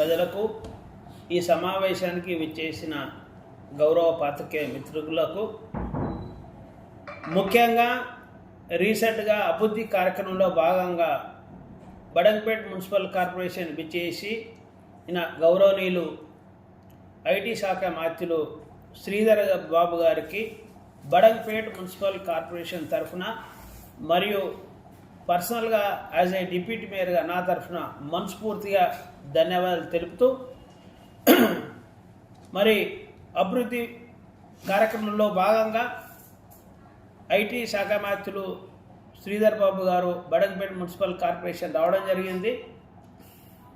ప్రజలకు ఈ సమావేశానికి విచ్చేసిన గౌరవ పాత్రికేయ మిత్రులకు ముఖ్యంగా రీసెంట్గా అభివృద్ధి కార్యక్రమంలో భాగంగా బడంపేట్ మున్సిపల్ కార్పొరేషన్ విచ్చేసి గౌరవనీయులు ఐటీ శాఖ మాత్యులు శ్రీధర్ బాబు గారికి బడంపేట్ మున్సిపల్ కార్పొరేషన్ తరఫున మరియు పర్సనల్గా యాజ్ ఏ డిప్యూటీ మేయర్గా నా తరఫున మనస్ఫూర్తిగా ధన్యవాదాలు తెలుపుతూ మరి అభివృద్ధి కార్యక్రమంలో భాగంగా ఐటీ శాఖ మాత్యులు శ్రీధర్ బాబు గారు బడంపేట మున్సిపల్ కార్పొరేషన్ రావడం జరిగింది.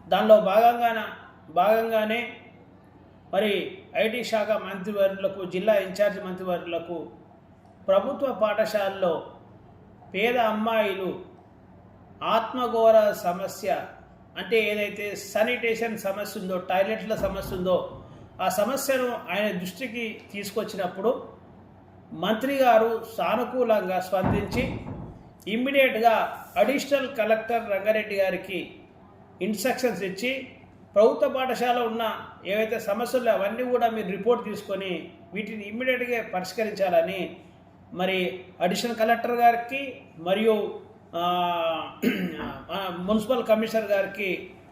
దానిలో భాగంగాన భాగంగానే మరి ఐటీ శాఖ మంత్రివర్యులకు జిల్లా ఇన్ఛార్జ్ మంత్రివర్యులకు ప్రభుత్వ పాఠశాలలో పేద అమ్మాయిలు ఆత్మఘోర సమస్య అంటే ఏదైతే శానిటేషన్ సమస్య ఉందో టాయిలెట్ల సమస్య ఉందో ఆ సమస్యను ఆయన దృష్టికి తీసుకొచ్చినప్పుడు మంత్రి గారు సానుకూలంగా స్పందించి ఇమ్మీడియట్గా అడిషనల్ కలెక్టర్ రంగారెడ్డి గారికి ఇన్స్ట్రక్షన్స్ ఇచ్చి ప్రభుత్వ పాఠశాల ఉన్న ఏవైతే సమస్యలు అవన్నీ కూడా మీరు రిపోర్ట్ తీసుకొని వీటిని ఇమ్మీడియట్గా పరిష్కరించాలని మరి అడిషనల్ కలెక్టర్ గారికి మరియు మున్సిపల్ కమిషనర్ గారికి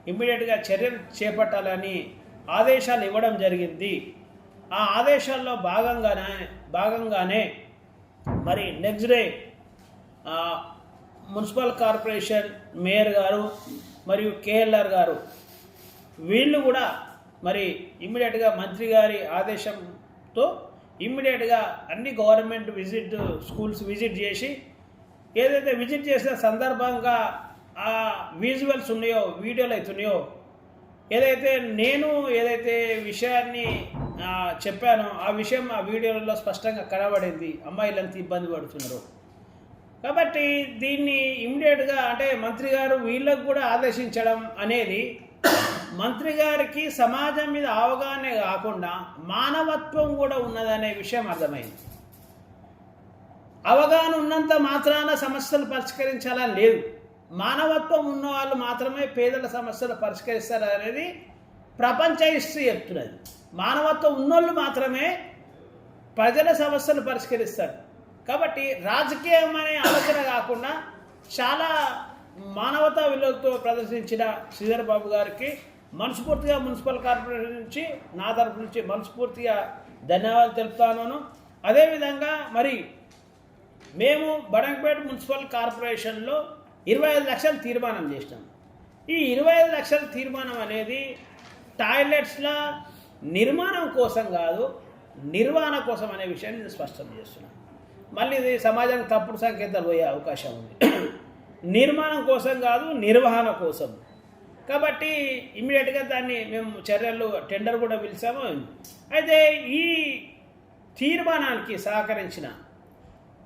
ఇమ్మీడియట్గా చర్యలు చేపట్టాలని ఆదేశాలు ఇవ్వడం జరిగింది. ఆ ఆదేశాల్లో భాగంగానే భాగంగానే మరి next day municipal corporation mayor గారు మరియు కేఎల్ఆర్ గారు వీళ్ళు కూడా మరి ఇమ్మీడియట్గా మంత్రి గారి ఆదేశంతో ఇమ్మీడియట్గా అన్ని గవర్నమెంట్ విజిట్ స్కూల్స్ విజిట్ చేసి ఏదైతే విజిట్ చేసిన సందర్భంగా ఆ విజువల్స్ ఉన్నాయో వీడియోలు అవుతున్నాయో ఏదైతే నేను ఏదైతే విషయాన్ని చెప్పానో ఆ విషయం ఆ వీడియోలలో స్పష్టంగా కనబడింది అమ్మాయిలు ఎంత ఇబ్బంది పడుతున్నారు. కాబట్టి దీన్ని ఇమ్మీడియట్గా అంటే మంత్రి గారు వీళ్ళకు కూడా ఆదేశించడం అనేది మంత్రి గారికి సమాజం మీద అవగాహన కాకుండా మానవత్వం కూడా ఉన్నదనే విషయం అర్థమైంది. అవగాహన ఉన్నంత మాత్రాన సమస్యలు పరిష్కరించాలని లేదు. మానవత్వం ఉన్న వాళ్ళు మాత్రమే పేదల సమస్యలు పరిష్కరిస్తారు అనేది ప్రపంచ హిస్టరీ చెప్తున్నది. మానవత్వం ఉన్నోళ్ళు మాత్రమే ప్రజల సమస్యలు పరిష్కరిస్తారు. కాబట్టి రాజకీయం అనే ఆలోచన కాకుండా చాలా మానవతా విలువలతో ప్రదర్శించిన శ్రీధర్ బాబు గారికి మనస్ఫూర్తిగా మున్సిపల్ కార్పొరేషన్ నుంచి నా తరపు నుంచి మనస్ఫూర్తిగా ధన్యవాదాలు తెలుపుతాను అదేవిధంగా మరి మేము బడంపేట మున్సిపల్ కార్పొరేషన్లో ఇరవై ఐదు లక్షలు తీర్మానం చేసినాం. ఈ ఇరవై ఐదు లక్షల తీర్మానం అనేది టాయిలెట్స్ల నిర్మాణం కోసం కాదు నిర్వహణ కోసం అనే విషయాన్ని నేను స్పష్టం చేస్తున్నాను. మళ్ళీ ఇది సమాజానికి తప్పుడు సంకేతాలు పోయే అవకాశం ఉంది. నిర్మాణం కోసం కాదు నిర్వహణ కోసం. కాబట్టి ఇమ్మీడియట్గా దాన్ని మేము చర్యలు టెండర్ కూడా పిలిచాము. అయితే ఈ తీర్మానానికి సహకరించిన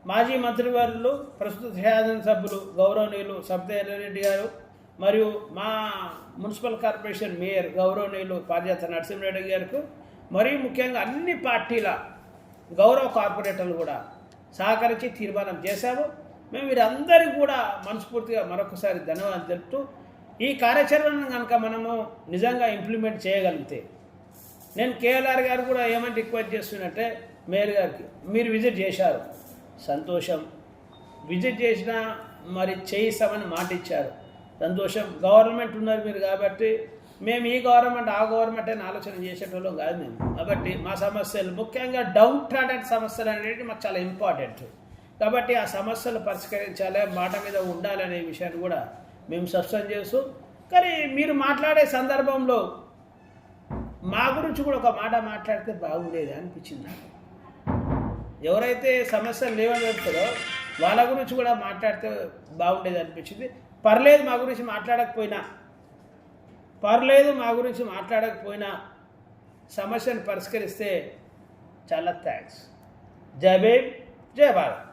మాజీ మంత్రివర్యులు ప్రస్తుత శాసనసభ్యులు గౌరవనీయులు సబ్దేరెడ్డి గారు మరియు మా మున్సిపల్ కార్పొరేషన్ మేయర్ గౌరవనీయులు పారిజాత నరసింహారెడ్డి గారికి మరియు ముఖ్యంగా అన్ని పార్టీల గౌరవ కార్పొరేటర్లు కూడా సహకరించి తీర్మానం చేశాము. మేము వీరందరికీ కూడా మనస్ఫూర్తిగా మరొకసారి ధన్యవాదాలు తెలుపుతూ ఈ కార్యాచరణను కనుక మనము నిజంగా ఇంప్లిమెంట్ చేయగలిగితే నేను కేఎల్ఆర్ గారు కూడా ఏమని రిక్వెస్ట్ చేస్తున్నట్టే మేయర్ గారికి మీరు విజిట్ చేశారు. సంతోషం. విజిట్ చేసినా మరి చేయిస్తామని మాట ఇచ్చారు. సంతోషం. గవర్నమెంట్ ఉన్నారు మీరు కాబట్టి మేము ఈ గవర్నమెంట్ ఆ గవర్నమెంట్ అని ఆలోచన చేసేటోళ్ళం కాదు మేము. కాబట్టి మా సమస్యలు ముఖ్యంగా డౌన్ ట్రాడెడ్ సమస్యలు అనేవి మాకు చాలా ఇంపార్టెంట్. కాబట్టి ఆ సమస్యలు పరిష్కరించాలి మాట మీద ఉండాలనే విషయాన్ని కూడా మేము స్పష్టం చేస్తూ కానీ మీరు మాట్లాడే సందర్భంలో మా గురించి కూడా ఒక మాట మాట్లాడితే బాగుండేది అనిపించింది నాకు. ఎవరైతే సమస్యలు లేవని చెప్తారో వాళ్ళ గురించి కూడా మాట్లాడితే బాగుండేది అనిపించింది. పర్లేదు మా గురించి మాట్లాడకపోయినా పర్లేదు మా గురించి మాట్లాడకపోయినా సమస్యను పరిష్కరిస్తే చాలా థ్యాంక్స్. జై భీమ్ జై భారత్.